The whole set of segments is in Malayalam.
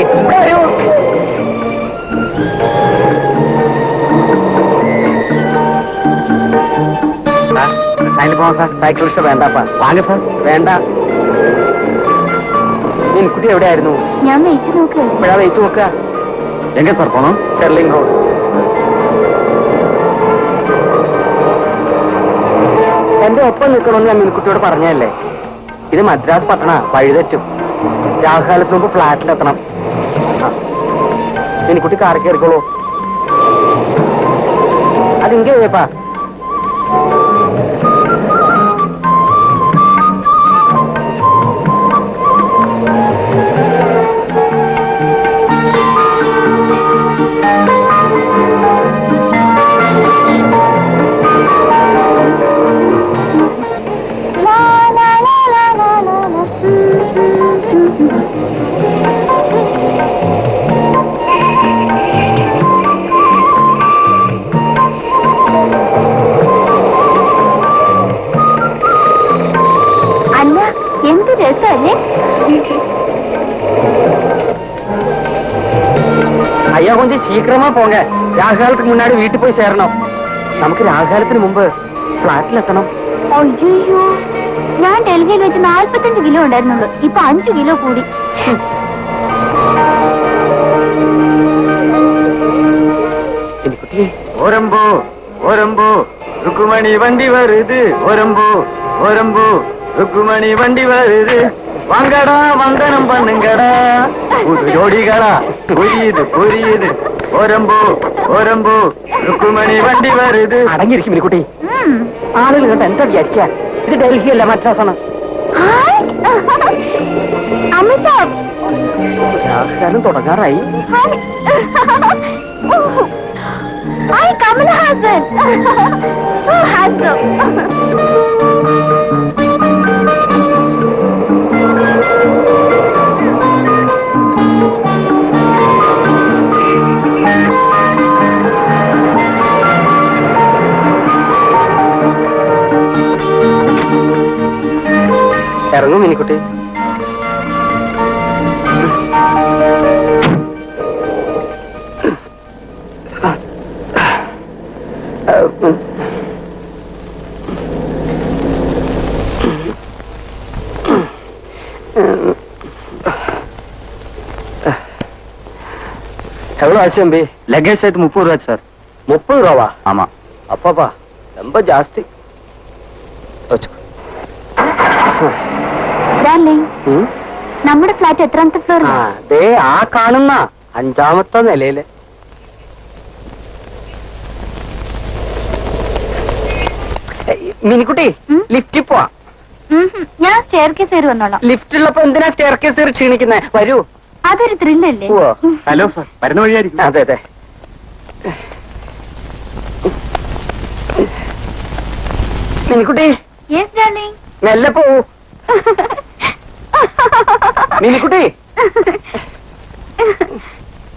ഇവിടെ വരൂ അതിന് പോകാം സാർ സൈക്കിൾ റിക്ഷ വേണ്ടപ്പാ വാങ്ങ സാർ വേണ്ട മിനിക്കുട്ടി എവിടെയായിരുന്നു ഞാൻ വെയിറ്റ് നോക്കുക. ഇപ്പോഴാ വെയിറ്റ് നോക്കുക. എങ്ങനെ സാർ പോണം? Sterling road. എന്റെ ഒപ്പം നിൽക്കണമെന്ന് ഞാൻ മീൻകുട്ടിയോട് പറഞ്ഞല്ലേ ഇത് മദ്രാസ് പട്ടണ വഴിതെറ്റും. രാഹുകാലത്ത് മുമ്പ് ഫ്ലാറ്റിലെത്തണം. ini kuti kar kiri kulo. Ada ingge apa? Thank you. എന്ത് രസമല്ലേ ஐயா கொஞ்சம் சீக்கிரமா போங்க ராகுகாலத்துக்கு முன்னாடி வீட்டு போய் சேரணும் നമുക്ക് രാഹുകാലത്തിന് മുമ്പ് ഫ്ലാറ്റിലെത്തണം അയ്യോ ഞാൻ ഡൽഹിയിൽ വെച്ച് നാല്പത്തഞ്ച് കിലോ ഉണ്ടായിരുന്നുള്ളൂ ഇപ്പൊ അഞ്ചു കിലോ കൂടി എനിക്കുട്ടി ഓരമ്പോ ഓരമ്പോ രുക്കുമണി വണ്ടി வருது ஓரம்போ ஓரம்போ ருக்குமணி வண்டி வருது வாங்கடா வந்தனம் பண்ணுங்கடா புது ஜோடிகளா புரியுது புரியுது ஓரம்போ ஓரம்போ ருக்குமணி வண்டி வருது അടങ്ങിയിരിക്കും എനിക്കുട്ടി ഉം. ആളുകൾ കണ്ട് എന്താ വിചാരിക്ക ഇത് ഡൽഹിയല്ല മദ്രാസാണ് hi. Amitabh Rahukalam തുടങ്ങാറായി hi. Hi Kamal Haasan ഓ, ഹാസം. ഇറങ്ങും മിനിക്കുട്ടി எவ்வளவு ஆச்சு தம்பி லக்கேஜ் சேர்த்து முப்பது ரூபா சார் முப்பது ரூபாவா ஆமா അപ്പാപ്പാ ரொம்ப ജാസ്തി വെച്ചോ. ഡാർലിംഗ്. നമ്മുടെ ഫ്ലാറ്റ് എത്രാമത്തെ ഫ്ലോർ ആ ദേ ആ കാണുന്ന അഞ്ചാമത്തെ നിലയിൽ. മിനിക്കുട്ടി ലിഫ്റ്റിൽ പോവാ. ഞാൻ സ്റ്റെയർ കേസ് കയറി വന്നോളാം. ലിഫ്റ്റുള്ളപ്പോ എന്തിനാ സ്റ്റെയർക്കേസ് കയറി ക്ഷീണിക്കുന്നേ? വരൂ. അതൊരു ത്രില്ലല്ലേ. Hello sir. വരുന്ന വഴിയായിരിക്കും. അതെ അതെ. മിനിക്കുട്ടി മെല്ലെ പോവൂ. മിനിക്കുട്ടി.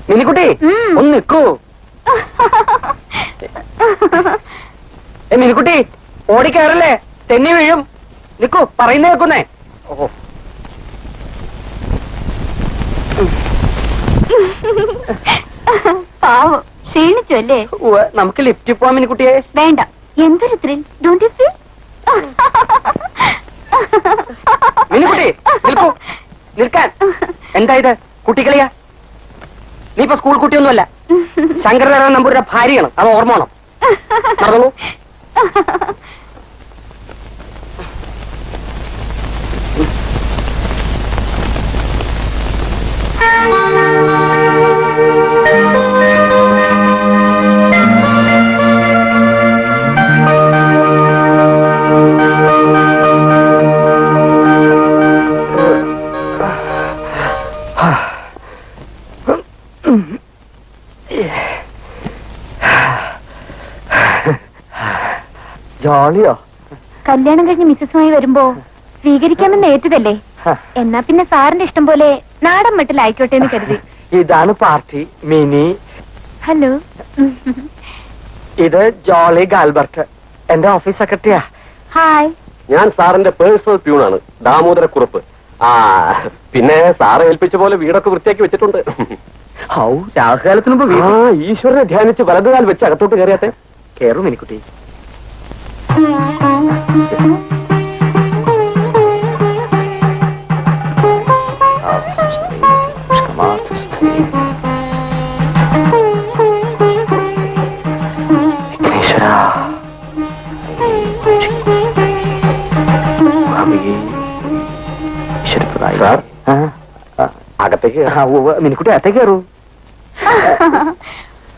മിനിക്കുട്ടി ഒന്ന് നിൽക്കൂ. മിനിക്കുട്ടി ഓടിക്കയറല്ലേ തെന്നി വീഴും. നിക്കൂ പറയുന്ന കേൾക്കുന്നേ. ഓ. പാവം ക്ഷീണിച്ചു അല്ലേ? നമുക്ക് ലിഫ്റ്റ് പോവാം മിനിക്കുട്ടിയെ. വേണ്ട. എന്തൊരു ത്രിൽ ഡോണ്ട് യു ഫീൽ നിൽക്കൂ. നിൽക്കാൻ. എന്താ ഇത്? കുട്ടികളിയാ? നീ ഇപ്പൊ സ്കൂൾ കുട്ടിയൊന്നുമല്ല. ശങ്കരനാരായണ നമ്പൂരിന്റെ ഭാര്യയാണ്. അത് ഓർമ്മ വേണം. നടന്നോളൂ. ജോളിയോ? കല്യാണം കഴിഞ്ഞ് മിസ്സസുമായി വരുമ്പോ സ്വീകരിക്കാമെന്ന് ഏറ്റതല്ലേ? എന്നാ പിന്നെ സാറിന്റെ ഇഷ്ടം പോലെ നാടൻ മട്ടിലായിക്കോട്ടെ എന്ന് കരുതി. ഇതാണ് പാർട്ടി മിനി. ഹലോ. ഇത് ജോളി ഗാൽബർട്ട്. എന്റെ ഓഫീസ് സെക്രട്ടറിയാ. ഹായ്. ഞാൻ സാറിന്റെ പേഴ്സണൽ പ്യൂണാണ് ദാമോദര കുറുപ്പ് ആ പിന്നെ സാറ് ഏൽപ്പിച്ച പോലെ വീടൊക്കെ വൃത്തിയാക്കി വെച്ചിട്ടുണ്ട്. ഔ രാഹുകാലത്തിന് മുമ്പ് ആ ഈശ്വരനെ ധ്യാനിച്ച് വലതുകാൽ വെച്ച് അകത്തോട്ട് കയറിയാട്ടെ കേറും എനിക്കുട്ടി ಸರ್ ಆಗತ್ತೆ ಮಿನಿಕುಟಿ ಅತ್ತೆಗಾರು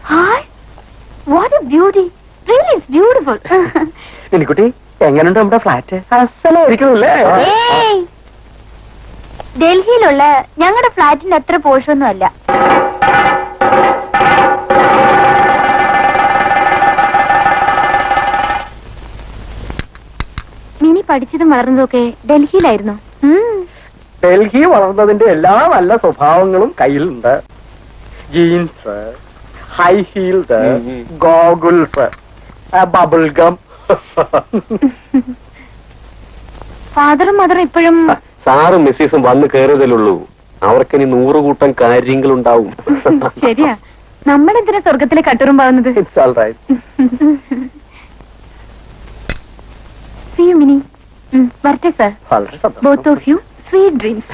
hi what a beauty really it's beautiful Minikutty എങ്ങനെയുണ്ട് നമ്മുടെ ഫ്ലാറ്റ് അസലായിരിക്കണല്ലേ ഡൽഹിയിലുള്ള ഞങ്ങളുടെ ഫ്ലാറ്റിന്റെ അത്ര പോഷൊന്നും അല്ല. മിനി പഠിച്ചതും വളർന്നതും ഒക്കെ ഡൽഹിയിലായിരുന്നു. ഡൽഹി വളർന്നതിന്റെ എല്ലാ നല്ല സ്വഭാവങ്ങളും കയ്യിലുണ്ട്. Jeans high heels. Goggles bubble gum ഫാദറും മദറും ഇപ്പോഴും സാറും മിസ്സീസും വന്ന് കയറിയതല്ലുള്ളൂ അവർക്കിനി നൂറ് കൂട്ടം കാര്യങ്ങളുണ്ടാവും. ശരിയാ. നമ്മളെന്തിനാ സ്വർഗത്തിലെ കട്ടുറുമ്പാവുന്നത് സി യു മിനി. വരട്ടെ sir both of you sweet dreams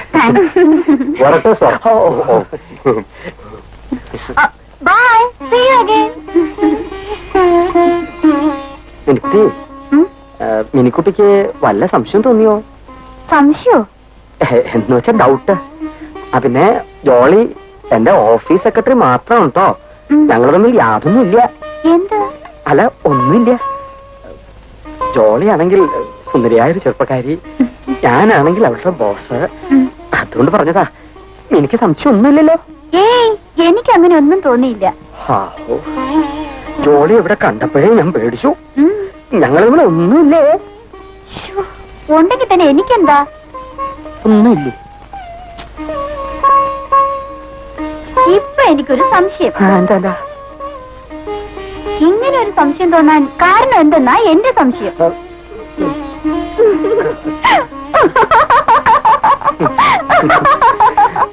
വരട്ടെ sir. Bye see you again മിനിക്കുട്ടിക്ക് വല്ല സംശയം തോന്നിയോ? സംശയോ? എന്ന് വെച്ചാ ഡൗട്ട് ആ പിന്നെ ജോളി എന്റെ ഓഫീസ് സെക്രട്ടറി മാത്രമാണ് കേട്ടോ ഉം. ഞങ്ങൾ തമ്മിൽ യാതൊന്നും ഇല്ല എന്താ? അല്ല ഒന്നുമില്ല. ജോളിയാണെങ്കിൽ സുന്ദരിയായ ഒരു ചെറുപ്പക്കാരി. ഞാനാണെങ്കിൽ അവളുടെ ബോസ് അതുകൊണ്ട് പറഞ്ഞതാ എനിക്ക് സംശയം ഒന്നുമില്ലല്ലോ ഏയ് എനിക്ക് അങ്ങനെ ഒന്നും തോന്നിയില്ല. ജോളി ഇവിടെ കണ്ടപ്പോഴേ ഞാൻ പേടിച്ചു. ഞങ്ങൾ തമ്മിൽ ഒന്നുമില്ലേ ഉണ്ടെങ്കിൽ തന്നെ എനിക്കെന്താ? ഒന്നുമില്ലേ? ഇപ്പൊ എനിക്കൊരു സംശയം. എന്താ ഇങ്ങനെ ഒരു സംശയം തോന്നാൻ കാരണം എന്തെന്നാ എന്റെ സംശയം. ആ,